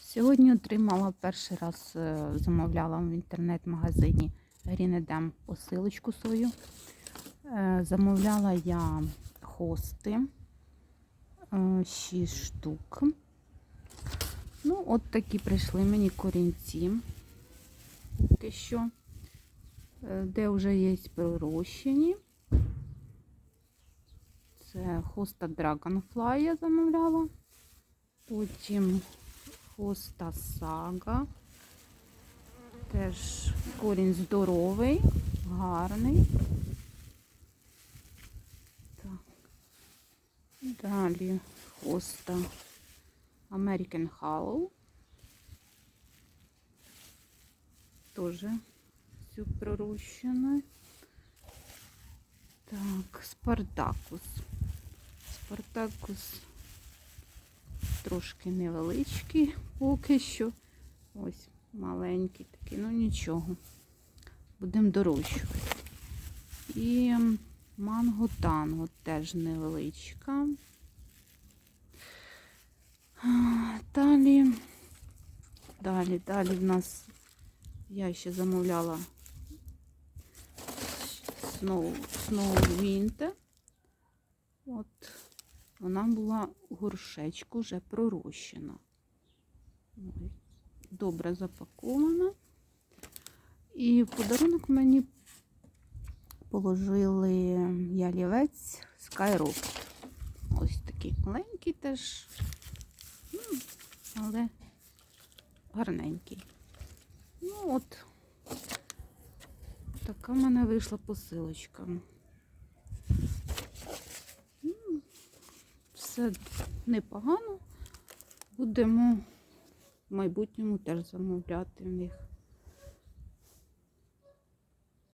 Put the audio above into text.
Сьогодні отримала перший раз, е, замовляла в інтернет-магазині Green посилочку свою. Е, Замовляла я хости 6 штук. Ну, от такі прийшли мені корінці. Поки що, Е, де вже є пророщені. Це хоста Dragonfly я замовляла. Потім хоста сага. Теж корінь здоровий, гарний. Так. Далі хоста American Hollow. Тоже все пророщено. Так, Спартакус. Спартакус трошки невеличкий поки що. Ось маленький такий, ну нічого. Будемо дорощувати. І манго танго теж невеличка. Далі, далі, далі в нас я ще замовляла Snow, Snow Winter. Вона була у горшечку вже пророщена. Добре запакована. І в подарунок мені положили ялівець Skyrock. Ось такий маленький теж, але гарненький. Ну от, така в мене вийшла посилочка. Все непогано. Будемо в майбутньому теж замовляти в них.